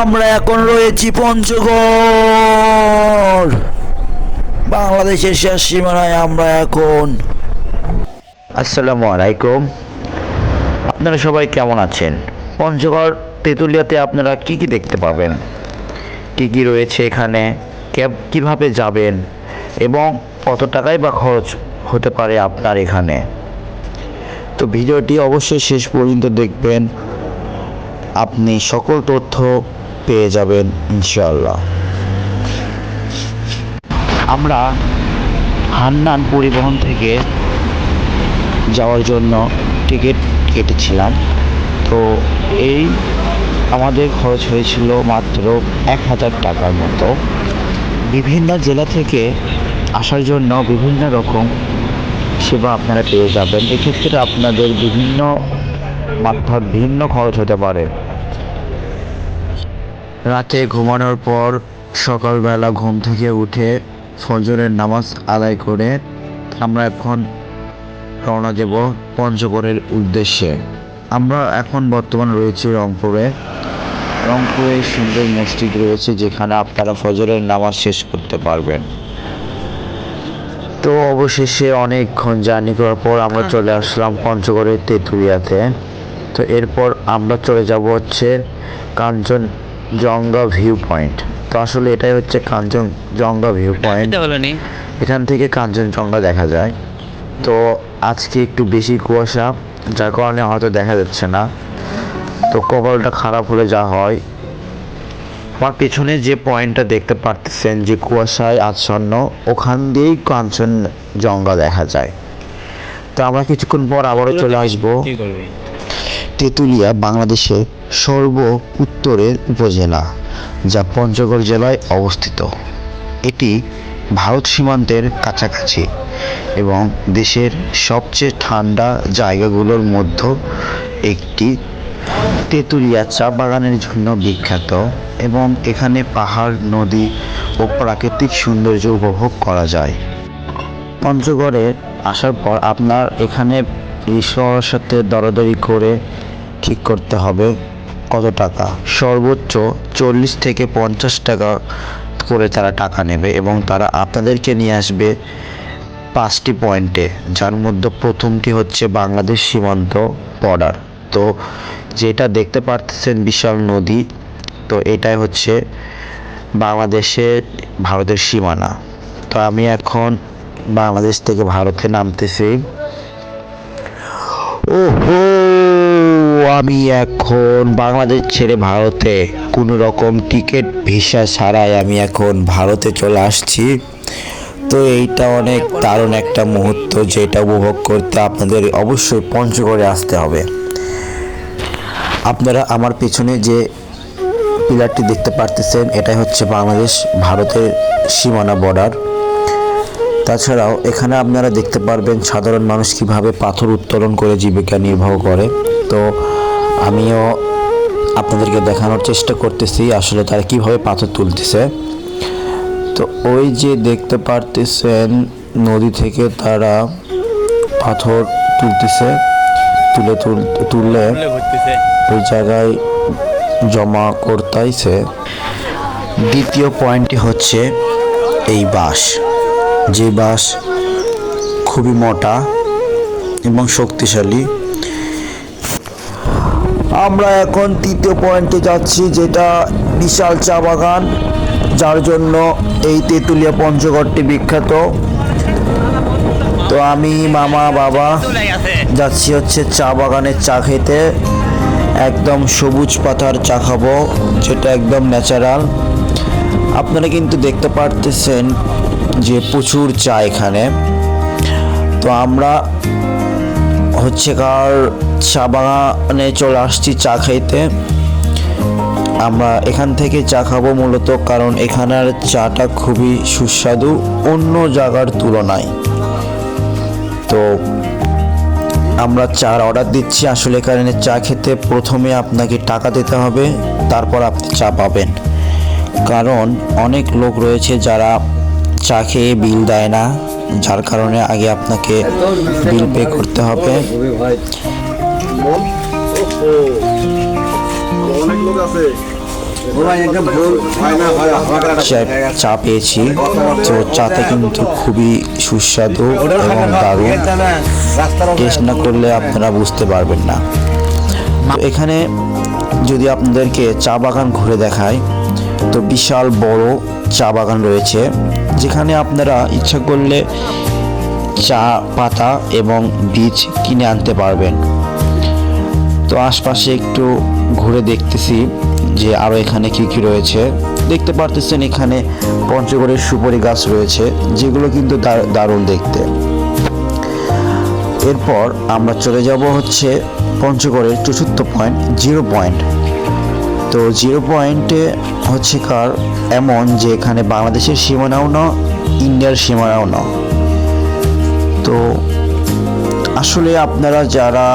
আমরা এখন রয়েছি পঞ্চগড়। বাংলাদেশের শেষ সীমানায় আমরা এখন। আসসালামু আলাইকুম। আপনারা সবাই কেমন আছেন? পঞ্চগড়, তেঁতুলিয়াতে আপনারা কি কি দেখতে পাবেন? কি কি রয়েছে এখানে? ক্যাব কীভাবে যাবেন? এবং কত টাকাই বা খরচ হতে পারে আপনার এখানে? তো ভিডিওটি অবশ্যই শেষ পর্যন্ত দেখবেন। আপনি সকল তথ্য পেয়ে যাবেন ইনশাল্লাহ আমরা হান্নান পরিবহন থেকে যাওয়ার জন্য টিকিট কেটেছিলাম। তো এই আমাদের খরচ হয়েছিল মাত্র এক হাজার টাকার মতো। বিভিন্ন জেলা থেকে আসার জন্য বিভিন্ন রকম সেবা আপনারা পেয়ে যাবেন। এক্ষেত্রে আপনাদের বিভিন্ন মাত্রার ভিন্ন খরচ হতে পারে। রাতে ঘুমানোর পর সকালবেলা ঘুম থেকে উঠে ফজরের নামাজ আদায় করে আমরা এখন রওনা দেব পঞ্চগড়ের উদ্দেশ্যে। আমরা এখন বর্তমান রয়েছি রংপুরে। রংপুরে সুন্দর মসজিদ রয়েছে যেখানে আপনারা ফজরের নামাজ শেষ করতে পারবেন। তো অবশেষে অনেকক্ষণ জার্নি করার পর আমরা চলে আসলাম পঞ্চগড়ের তেঁতুলিয়াতে। তো এরপর আমরা চলে যাব হচ্ছে কাঞ্চনজঙ্ঘা ভিউ পয়েন্ট। তো আসলে এটাই হচ্ছে কাঞ্চনজঙ্ঘা ভিউ পয়েন্ট। এখান থেকে কাঞ্চনজঙ্ঘা দেখা যায়। তো আজকে একটু বেশি কুয়াশা যার কারণে হয়তো দেখা যাচ্ছে না। তো কপালটা খারাপ হলে যা হয়। আমার পেছনে যে পয়েন্টটা দেখতে পারতেছেন যে কুয়াশায় আচ্ছন্ন ওখান দিয়েই কাঞ্চনজঙ্ঘা দেখা যায়। তো আমরা কিছুক্ষণ পর আবারও চলে আসব। কি করবি। তেঁতুলিয়া বাংলাদেশের সর্ব উত্তরের উপজেলা, যা পঞ্চগড় জেলায় অবস্থিত। এটি ভারত সীমান্তের কাছাকাছি এবং দেশের সবচেয়ে ঠান্ডা জায়গাগুলোর মধ্যে একটি তেঁতুলিয়া চা বাগানের জন্য বিখ্যাত এবং এখানে পাহাড়, নদী ও প্রাকৃতিক সৌন্দর্য উপভোগ করা যায়। পঞ্চগড়ে আসার পর আপনার এখানে সাথে দরাদরি করে ঠিক করতে হবে। কত টাকা? সর্বোচ্চ চল্লিশ থেকে পঞ্চাশ টাকা করে তারা টাকা নেবে এবং তারা আপনাদেরকে নিয়ে আসবে পাঁচটি পয়েন্টে যার মধ্যে প্রথমটি হচ্ছে বাংলাদেশ সীমান্ত বর্ডার তো যেটা দেখতে পারতেছেন বিশাল নদী, তো এটাই হচ্ছে বাংলাদেশের ভারতের সীমানা। তো আমি এখন বাংলাদেশ থেকে ভারতে নামতেছি। ওহো! আমি এখন বাংলাদেশ ছেড়ে ভারতে। কোনো রকম টিকিট, ভিসা ছাড়াই আমি এখন ভারতে চলে আসছি। তো এইটা অনেক দারুণ একটা মুহূর্ত যেটা উপভোগ করতে আপনাদের অবশ্যই পঞ্চগড়ে আসতে হবে। আপনারা আমার পেছনে যে পিলারটি দেখতে পারতেছেন, এটাই হচ্ছে বাংলাদেশ ভারতের সীমানা বর্ডার তাছাড়াও এখানে আপনারা দেখতে পারবেন সাধারণ মানুষ কীভাবে পাথর উত্তোলন করে জীবিকা নির্বাহ করে। তো আমিও আপনাদেরকে দেখানোর চেষ্টা করতেছি আসলে তারা কীভাবে পাথর তুলতেছে। তো ওই যে দেখতে পারতেছেন নদী থেকে তারা পাথর তুলতেছে তুলে তুল তুললে ওই জায়গায় জমা করতাইছে। দ্বিতীয় পয়েন্টটি হচ্ছে এই বাঁশ। যে বাঁশ খুবই মোটা এবং শক্তিশালী। আমরা এখন তৃতীয় পয়েন্টে যাচ্ছি, যেটা বিশাল চা বাগান, যার জন্য এই তেঁতুলিয়া পঞ্চগড়টি বিখ্যাত। তো আমি, মামা, বাবা যাচ্ছি হচ্ছে চা বাগানের চা খেতে। একদম সবুজ পাতার চা খাব, যেটা একদম ন্যাচারাল। আপনারা কিন্তু দেখতে পারতেছেন যে প্রচুর চা এখানে। তো আমরা হচ্ছে কার চা বাগানে চলে আসছি, চা খাইতে। আমরা এখান থেকে চা খাব মূলত কারণ এখানের চাটা খুবই সুস্বাদু, অন্য জায়গার তুলনায়। তো আমরা চার অর্ডার দিচ্ছি, আসলে কারণে চা খেতে প্রথমে আপনাকে টাকা দিতে হবে, তারপর আপনি চা পাবেন। কারণ অনেক লোক রয়েছে যারা চা খেয়ে বিল দেয় না, যার কারণে আগে আপনাকে বিল পে করতে হবে। চা পেয়েছি। তো চাতে কিন্তু খুবই সুস্বাদু এবং দারুণ। টেস্ট না করলে আপনারা বুঝতে পারবেন না। তো এখানে যদি আপনাদেরকে চা বাগান ঘুরে দেখায় তো বিশাল বড় চা বাগান রয়েছে। যেখানে আপনারা ইচ্ছা করলে চা, পাতা এবং বীজ কিনে আনতে পারবেন। তো আশপাশে একটু ঘুরে দেখতেছি যে আরও এখানে কি কি রয়েছে। দেখতে পারতেছেন এখানে পঞ্চগড়ের সুপারি গাছ রয়েছে, যেগুলো কিন্তু দার- দারুণ দেখতে। এরপর আমরা চলে যাব হচ্ছে পঞ্চগড়ের চতুর্থ পয়েন্ট জিরো পয়েন্ট তো জিরো পয়েন্টে হচ্ছে কার এমন যে এখানে বাংলাদেশের সীমানাও না ইন্ডিয়ার সীমানাও না। তো আসলে আপনারা যারা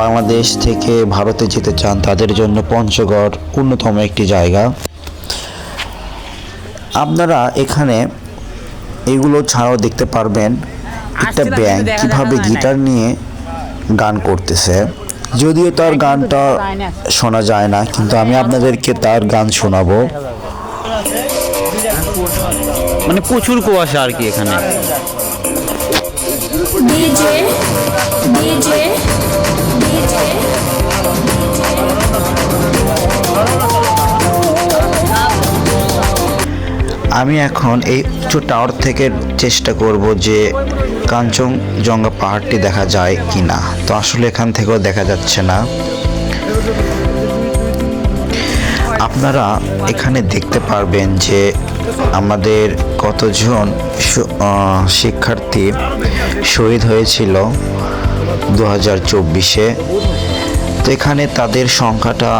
বাংলাদেশ থেকে ভারতে যেতে চান তাদের জন্য পঞ্চগড় অন্যতম একটি জায়গা। আপনারা এখানে এগুলো ছাড়াও দেখতে পারবেন একটা ব্যাংক কীভাবে। গিটার নিয়ে গান করতেছে। যদিও তার গানটা শোনা যায় না কিন্তু আমি আপনাদেরকে তার গান শোনাবো। মানে প্রচুর কুয়াশা আর কি এখানে. আমি এখন এই উচ্চ টাওয়ার থেকে চেষ্টা করব যে কাঞ্চনজঙ্ঘা পাহাড়টি দেখা যায় কি না তো আসলে এখান থেকেও দেখা যাচ্ছে না। আপনারা এখানে দেখতে পারবেন যে আমাদের কতজন শিক্ষার্থী শহীদ হয়েছিল দু হাজার চব্বিশে। তো এখানে তাদের সংখ্যাটা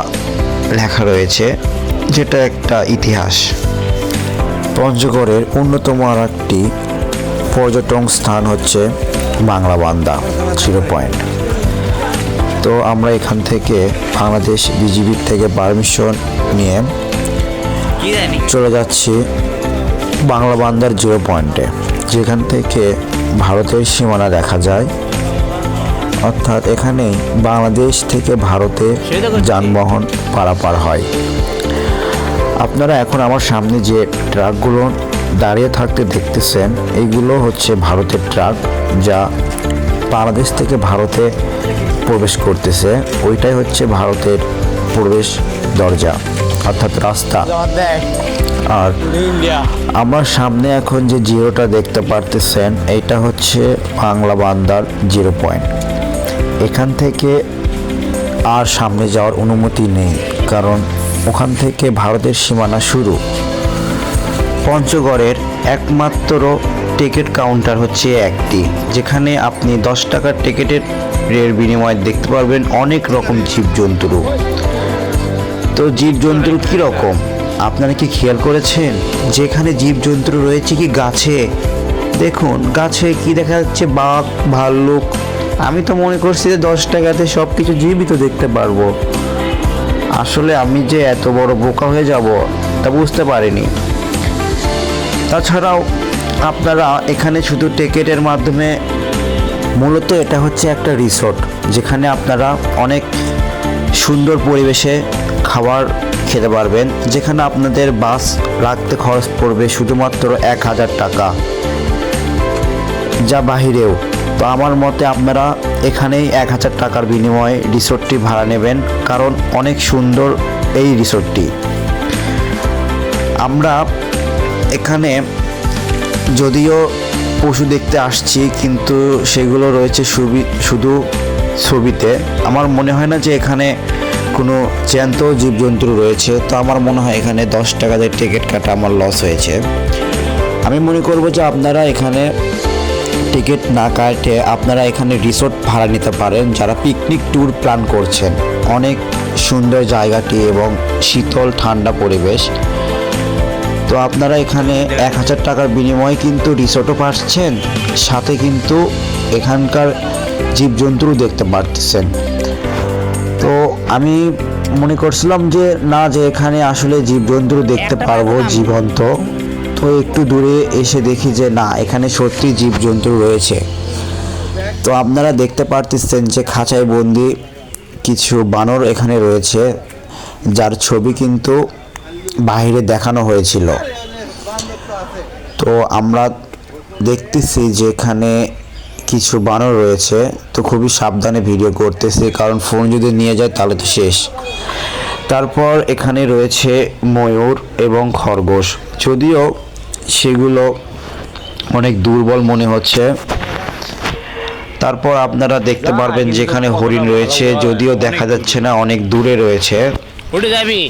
লেখা রয়েছে, যেটা একটা ইতিহাস। পঞ্চগড়ের অন্যতম আর একটি পর্যটন স্থান হচ্ছে বাংলা বান্দা জিরো পয়েন্ট তো আমরা এখান থেকে বাংলাদেশ বিজিবির থেকে পারমিশন নিয়ে চলে যাচ্ছি বাংলা বান্দার জিরো পয়েন্টে যেখান থেকে ভারতের সীমানা দেখা যায়। অর্থাৎ এখানেই বাংলাদেশ থেকে ভারতে যানবাহন পারাপার হয়। আপনারা এখন আমার সামনে যে ট্রাকগুলো দাঁড়িয়ে থাকতে দেখতেছেন, এইগুলো হচ্ছে ভারতের ট্রাক যা বাংলাদেশ থেকে ভারতে প্রবেশ করতেছে। ওইটাই হচ্ছে ভারতের প্রবেশ দরজা, অর্থাৎ রাস্তা। আর আমার সামনে এখন যে জিরোটা দেখতে পারতেছেন, এইটা হচ্ছে বাংলা বান্দার জিরো পয়েন্ট। এখান থেকে আর সামনে যাওয়ার অনুমতি নেই, কারণ ওখান থেকে ভারতের সীমানা শুরু। পঞ্চগড়ের একমাত্র টিকিট কাউন্টার হচ্ছে একটি, যেখানে আপনি দশ টাকার টিকিটের এর বিনিময়ে দেখতে পারবেন অনেক রকম জীবজন্তুরও তো জীবজন্তুর কী রকম আপনারা কি খেয়াল করেছেন? যেখানে জীবজন্তু রয়েছে কি গাছে? দেখুন, গাছে কি দেখা যাচ্ছে? বাঘ, ভাল্লুক। আমি তো মনে করছি যে দশ টাকাতে সব কিছু জীবিত দেখতে পারব। আসলে আমি যে এত বড় বোকা হয়ে যাব, তা বুঝতে পারিনি। তাছাড়াও আপনারা এখানে শুধু টিকেটের মাধ্যমে, মূলত এটা হচ্ছে একটা রিসোর্ট, যেখানে আপনারা অনেক সুন্দর পরিবেশে খাবার খেতে পারবেন, যেখানে আপনাদের বাস রাখতে খরচ পড়বে শুধুমাত্র এক হাজার টাকা। যা বাহিরেও, তো আমার মতে আপনারা এখানেই এক হাজার টাকার বিনিময়ে রিসোর্টটি ভাড়া নেবেন, কারণ অনেক সুন্দর এই রিসোর্টটি। আমরা এখানে যদিও পশু দেখতে আসছি, কিন্তু সেগুলো রয়েছে শুধু ছবিতে। আমার মনে হয় না যে এখানে কোনো জ্যান্ত জীবজন্তু রয়েছে, তো আমার মনে হয় এখানে দশ টাকা দিয়ে টিকিট কাটা আমার লস হয়েছে। আমি মনে করব যে আপনারা এখানে টিকিট না কাটে আপনারা এখানে রিসোর্ট ভাড়া নিতে পারেন, যারা পিকনিক ট্যুর প্ল্যান করছেন। অনেক সুন্দর জায়গাটি এবং শীতল ঠান্ডা পরিবেশ। তো আপনারা এখানে এক হাজার টাকার বিনিময়ে কিন্তু রিসোর্টও পাচ্ছেন সাথে কিন্তু এখানকার জীবজন্তুও দেখতে পারতেছেন। তো আমি মনে করছিলাম যে না যে এখানে আসলে জীবজন্তু দেখতে পারব জীবন্ত। তো একটু দূরে এসে দেখি যে না এখানে সত্যি জীবজন্তু রয়েছে। তো আপনারা দেখতে পারতেছেন যে খাঁচায় বন্দি কিছু বানর এখানে রয়েছে যার ছবি কিন্তু বাইরে দেখানো হয়েছিল। তো আমরা দেখতেছি যে এখানে কিছু বানর রয়েছে, তো খুবই সাবধানে ভিডিও করতেছি, কারণ ফোন যদি নিয়ে যায় তাহলে তো শেষ। তারপর এখানে রয়েছে ময়ূর এবং খরগোশ। যদিও সেগুলো অনেক দুর্বল মনে হচ্ছে। তারপর আপনারা দেখতে পারবেন যেখানে হরিণ রয়েছে, যদিও দেখা যাচ্ছে না, অনেক দূরে রয়েছে। উঠে যাবি।